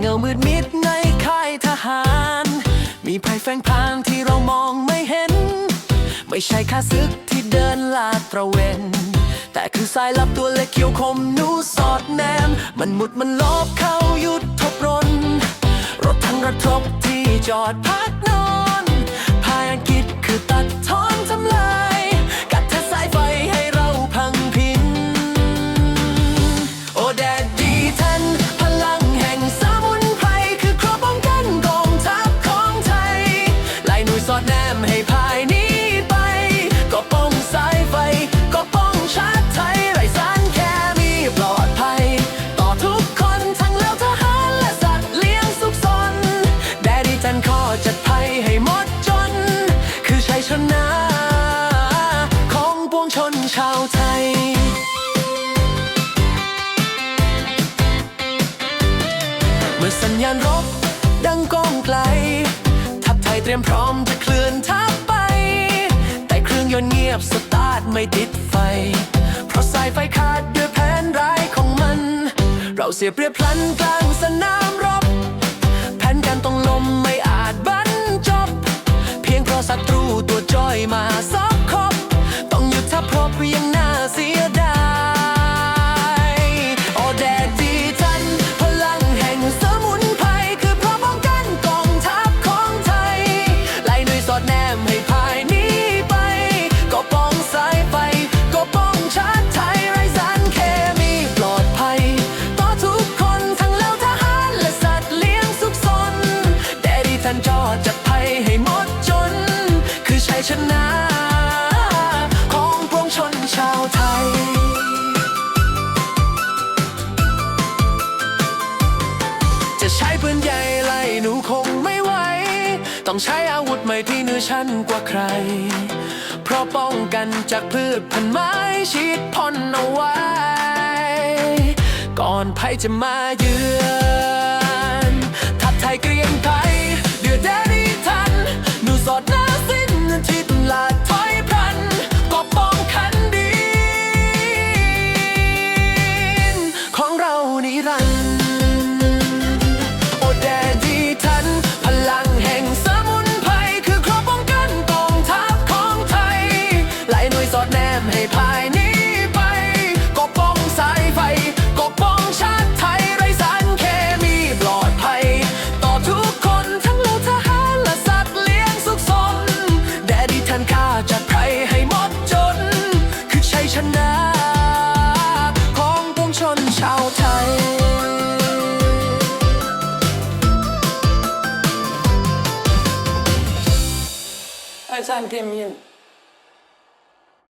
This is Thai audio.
เงามืดมิดในค่ายทหาร มีภัยแฝงพางที่เรามองไม่เห็น ไม่ใช่ข้าศึกที่เดินลาดตระเวน แต่คือสายลับตัวเล็กเขียวคมนูสอดแนม มันมุดมันลอบเข้ายุดทบรน รถทั้งระทบที่จอดพักนอน ชนะ ของปวงชนชาวไทย เมื่อสัญญาณรบดังก้องไกล ทัพไทยเตรียมพร้อมจะเคลื่อนทัพไป แต่เครื่องยนต์เงียบสตาร์ทไม่ติดไฟ เพราะสายไฟขาดด้วยแผนร้ายของมัน เราเสียเปรียบพลันกลางสนาม ท่านจอจัดภัยให้หมดจน คือชัยชนะ ของปวงชนชาวไทย จะใช้ปืนใหญ่ไล่หนูคงไม่ไหว ต้องใช้อาวุธใหม่ที่เหนือชั้นกว่าใคร เพราะป้องกันจากพืชพันไม้ชีดพ่นเอาไว้ ก่อนภัยจะมาเยือนทัพไทยเกรียงไกร สอดแนมให้ภายหนี้ไปก็ป้องสายไฟก็ป้องชาติไทยไร้สารเคมีปลอดภัย ต่อทุกคนทั้งเหล่าทหารและสัตว์เลี้ยงสุขสนแดดีทันข้าจัดไพรให้หมดจน คือชัยชนะของปวงชนชาวไทยไอ้สารเคมี